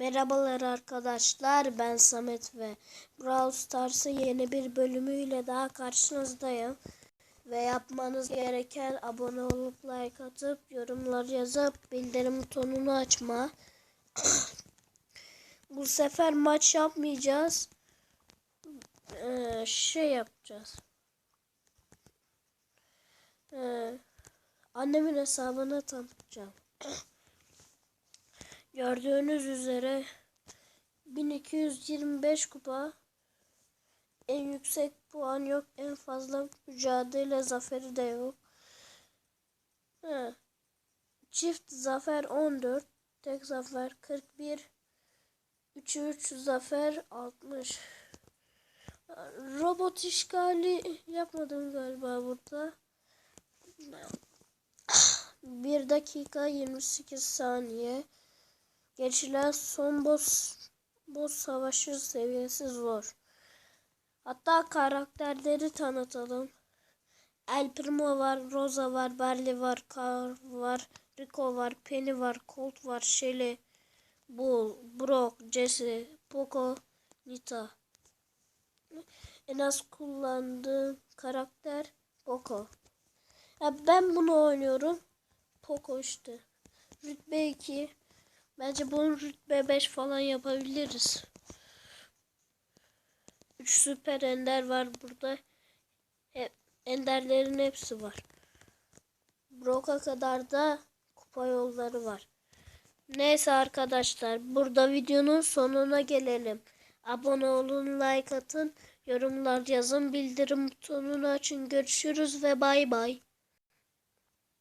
Merhabalar arkadaşlar ben Samet ve Brawl Stars'ın yeni bir bölümüyle daha karşınızdayım. Ve yapmanız gereken abone olup like atıp yorumlar yazıp bildirim butonunu açma. Bu sefer maç yapmayacağız. Ee, şey yapacağız. Ee, annemin hesabını tanıtacağım. Gördüğünüz üzere 1225 kupa en yüksek puan yok en fazla mücadele zaferi de yok. He. Çift zafer 14 tek zafer 41 3'ü 3 zafer 60 Robot işgali yapmadım galiba burada. 1 dakika 28 saniye. Geçilen son boss boss savaşı seviyesi zor. Hatta karakterleri tanıtalım. El Primo var, Rosa var, Barley var, Carl var, Rico var, Penny var, Colt var, Shelly, Bull, Brock, Jesse, Poco, Nita. En az kullandığım karakter Poco. Ya ben bunu oynuyorum. Poco işte. Rütbe 2. Bence bunu rütbe 5 falan yapabiliriz. 3 süper ender var burada. Hep enderlerin hepsi var. Brock'a kadar da kupa yolları var. Neyse arkadaşlar burada videonun sonuna gelelim. Abone olun, like atın, yorumlar yazın, bildirim butonunu açın. Görüşürüz ve bay bay.